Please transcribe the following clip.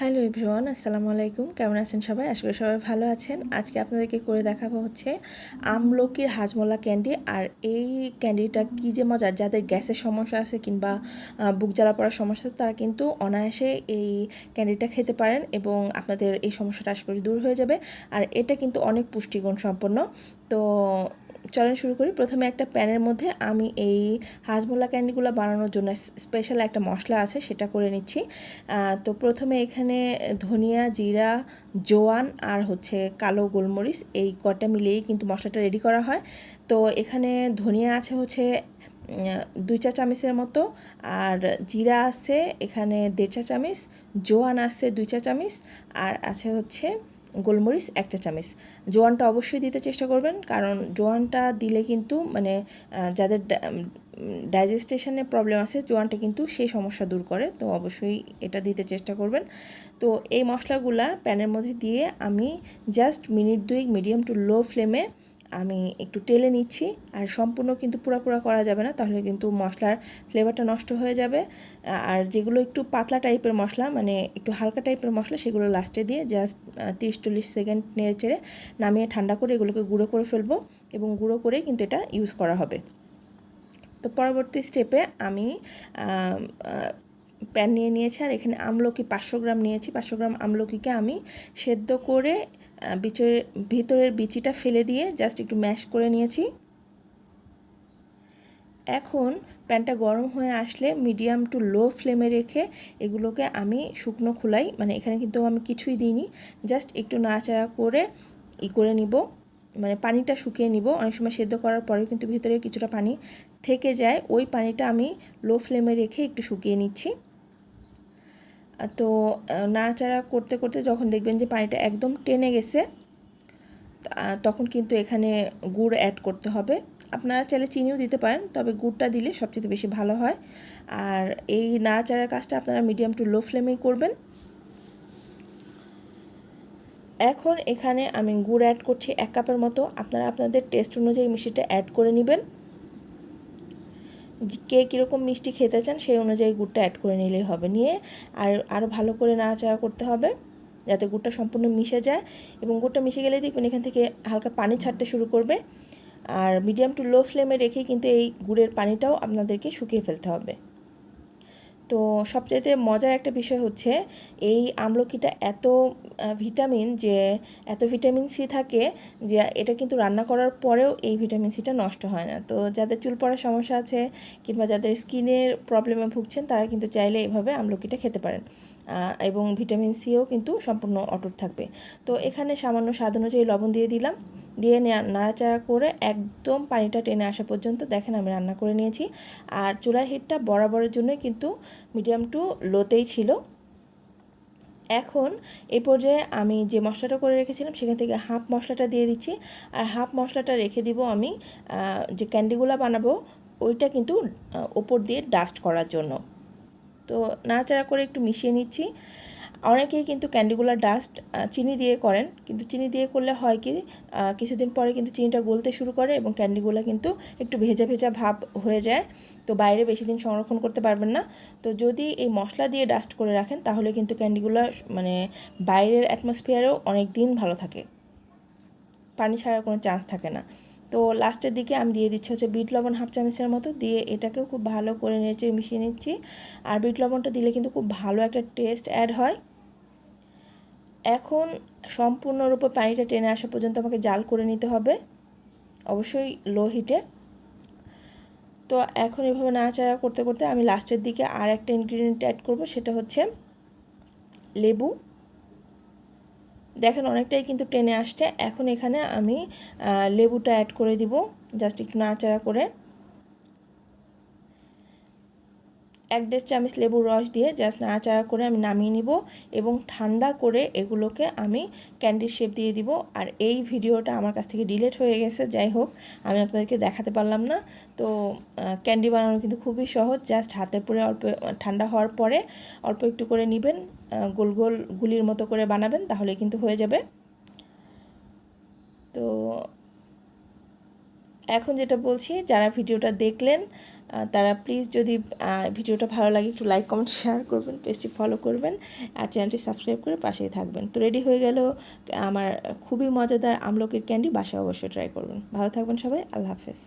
Hello everyone, আসসালামু আলাইকুম। কেমন আছেন সবাই? আশা করি সবাই ভালো আছেন। আজকে আপনাদেরকে করে দেখাবো হচ্ছে আমলকির হাজমোলা ক্যান্ডি। আর এই ক্যান্ডিটা কী যে মজা যাদের গ্যাসের সমস্যা আছে কিংবা বুক জ্বালা পড়ার সমস্যা তারা কিন্তু অনায়াসে এই ক্যান্ডিটা খেতে পারেন এবং আপনাদের এই সমস্যাটা আশা করি দূর হয়ে যাবে। আর এটা কিন্তু অনেক পুষ্টিগুণ সম্পন্ন। তো চলেন শুরু করি। প্রথমে একটা প্যানের মধ্যে আমি এই হাজমোলা ক্যান্ডিগুলো বানানোর জন্য স্পেশাল একটা মশলা আছে, সেটা করে নিচ্ছি। তো প্রথমে এখানে ধনিয়া, জিরা, জোয়ান আর হচ্ছে কালো গোলমরিচ এই কটা মিলিয়েই কিন্তু মশলাটা রেডি করা হয়। তো এখানে ধনিয়া আছে হচ্ছে দুই চা চামচের মতো আর জিরা আছে এখানে দেড় চা চামচ, জোয়ান আছে দুই চা চামচ আর আছে হচ্ছে গোলমরিচ, এক চা চামচ জোয়ানটা অবশ্যই দিতে চেষ্টা করবেন, কারণ জোয়ানটা দিলে কিন্তু মানে যাদের ডাইজেস্টেশনে প্রবলেম আছে, জোয়ানটা কিন্তু সেই সমস্যা দূর করে, তো অবশ্যই এটা দিতে চেষ্টা করবেন। তো এই মশলাগুলা প্যানের মধ্যে দিয়ে আমি জাস্ট মিনিট দুই মিডিয়াম টু লো ফ্লেমে আমি একটু টেলে নিচ্ছি, আর সম্পূর্ণ কিন্তু পুরোপুরা করা যাবে না, তাহলে কিন্তু মশলার ফ্লেভারটা নষ্ট হয়ে যাবে। আর যেগুলো একটু পাতলা টাইপের মশলা মানে একটু হালকা টাইপের মশলা, সেগুলো লাস্টে দিয়ে জাস্ট তিরিশ চল্লিশ সেকেন্ড নেড়ে চেড়ে নামিয়ে ঠান্ডা করে এগুলোকে গুঁড়ো করে ফেলব, এবং গুঁড়ো করেই কিন্তু এটা ইউজ করা হবে। তো পরবর্তী স্টেপে আমি প্যান নিয়ে নিয়েছি আর এখানে আমলকি পাঁচশো গ্রাম নিয়েছি। পাঁচশো গ্রাম আমলকিকে আমি সেদ্ধ করে বিচের, ভিতরের বিচিটা ফেলে দিয়ে জাস্ট একটু ম্যাশ করে নিয়েছি। এখন প্যানটা গরম হয়ে আসলে মিডিয়াম টু লো ফ্লেমে রেখে এগুলোকে আমি শুকনো খোলাই মানে এখানে কিন্তু আমি কিছুই দিইনি জাস্ট একটু নাড়াচাড়া করে ই করে নিব। মানে পানিটা শুকিয়ে নিব। অনেক সময় সেদ্ধ করার পরেও কিন্তু ভিতরে কিছুটা পানি থেকে যায়। ওই পানিটা আমি লো ফ্লেমে রেখে একটু শুকিয়ে নিচ্ছি। তো নাড়াচাড়া করতে করতে যখন দেখবেন যে পানিটা একদম টেনে গেছে তখন কিন্তু এখানে গুড় অ্যাড করতে হবে। আপনারা চাইলে চিনিও দিতে পারেন, তবে গুড়টা দিলে সবচেয়ে বেশি ভালো হয়। আর এই নাড়াচাড়ার কাজটা আপনারা মিডিয়াম টু লো ফ্লেমেই করবেন। এখন এখানে আমি গুড় অ্যাড করছি এক কাপের মতো। আপনারা আপনাদের টেস্ট অনুযায়ী মিষ্টিটা অ্যাড করে নেবেন। কে কীরকম মিষ্টি খেতে চান সেই অনুযায়ী গুড়টা অ্যাড করে নিলেই হবে। নিয়ে আর আরও ভালো করে নাড়াচাড়া করতে হবে যাতে গুড়টা সম্পূর্ণ মিশে যায় এবং গুড়টা মিশে গেলে দেখবেন এখান থেকে হালকা পানি ছাড়তে শুরু করবে। আর মিডিয়াম টু লো ফ্লেমে রেখে কিন্তু এই গুড়ের পানিটাও আপনাদেরকে শুকিয়ে ফেলতে হবে। তো সবচাইতে মজার একটা বিষয় হচ্ছে এই আমলকিটা এত ভিটামিন যে এত ভিটামিন সি থাকে যে এটা কিন্তু রান্না করার পরেও এই ভিটামিন সিটা নষ্ট হয় না। তো যাদের চুল পড়ার সমস্যা আছে কিংবা যাদের স্কিনের প্রবলেমে ভুগছেন, তারা কিন্তু চাইলে এভাবে আমলকিটা খেতে পারেন। এবং ভিটামিন সিও কিন্তু সম্পূর্ণ অটুট থাকবে। তো এখানে সামান্য স্বাদ অনুযায়ী লবণ দিয়ে দিলাম। দিয়ে নাড়াচাড়া করে একদম পানিটা টেনে আসা পর্যন্ত দেখেন আমি রান্না করে নিয়েছি। আর চুলার হিটটা বরাবরের জন্যই কিন্তু মিডিয়াম টু লোতেই ছিল। এখন এ পর্যায়ে আমি যে মশলাটা করে রেখেছিলাম সেখান থেকে হাফ মশলাটা দিয়ে দিচ্ছি। আর হাফ মশলাটা রেখে দিব আমি যে ক্যান্ডিগুলো বানাবো, ওইটা কিন্তু ওপর দিয়ে ডাস্ট করার জন্য। তো নাড়াচাড়া করে একটু মিশিয়ে নিচ্ছি। অনেকেই কিন্তু ক্যান্ডিগুলো ডাস্ট চিনি দিয়ে করেন। কিন্তু চিনি দিয়ে করলে হয় কি কিছুদিন পরে কিন্তু চিনিটা গলতে শুরু করে এবং ক্যান্ডিগুলো কিন্তু একটু ভেজা ভেজা ভাব হয়ে যায়। তো বাইরে বেশি দিন সংরক্ষণ করতে পারবেন না। তো যদি এই মশলা দিয়ে ডাস্ট করে রাখেন, তাহলে কিন্তু ক্যান্ডিগুলো মানে বাইরের অ্যাটমসফিয়ারেও অনেক দিন ভালো থাকে। পানি ছাড়ার কোনো চান্স থাকে না। তো লাস্টের দিকে আমি দিয়ে দিচ্ছি হচ্ছে বিট লবণ হাফ চামচের মতো। দিয়ে এটাকেও খুব ভালো করে নেড়ে মিশিয়ে নিচ্ছি। আর বিট লবণটা দিলে কিন্তু খুব ভালো একটা টেস্ট অ্যাড হয়। এখন সম্পূর্ণরূপে পানিটা টেনে আসা পর্যন্ত আমাকে জাল করে নিতে হবে। অবশ্যই লো হিটে তো এখন এভাবে নাড়াচাড়া করতে করতে আমি লাস্টের দিকে আর একটা ইনগ্রিডিয়েন্ট অ্যাড করব, সেটা হচ্ছে লেবু। দেখেন অনেকটাই কিন্তু টেনে আসছে। এখন এখানে আমি লেবুটা অ্যাড করে দিব। জাস্ট একটু নাড়াচাড়া করে। এক দেড় চামচ লেবুর রস দিয়ে জাস্ট নাড়াচাড়া করে আমি নামিয়ে নিব এবং ঠান্ডা করে এগুলোকে আমি ক্যান্ডির শেপ দিয়ে দিব। আর এই ভিডিওটা আমার কাছ থেকে ডিলেট হয়ে গেছে, যাই হোক, আমি আপনাদেরকে দেখাতে পারলাম না। তো ক্যান্ডি বানানো কিন্তু খুবই সহজ, জাস্ট হাতে পরে অল্প ঠান্ডা হওয়ার পরে অল্প একটু করে নেবেন গোল গোল গুলির মতো করে বানাবেন, তাহলে কিন্তু হয়ে যাবে। তো, এখন যেটা বলছি, যারা ভিডিওটা দেখলেন তারা প্লিজ যদি ভিডিওটা ভালো লাগে, একটু লাইক কমেন্ট শেয়ার করবেন পেজটি ফলো করবেন, আর চ্যানেলটি সাবস্ক্রাইব করে পাশেই থাকবেন। তো রেডি হয়ে গেল আমার খুবই মজাদার আমলকের ক্যান্ডি বাসায় অবশ্যই ট্রাই করবেন। ভালো থাকবেন সবাই, আল্লাহ হাফেজ।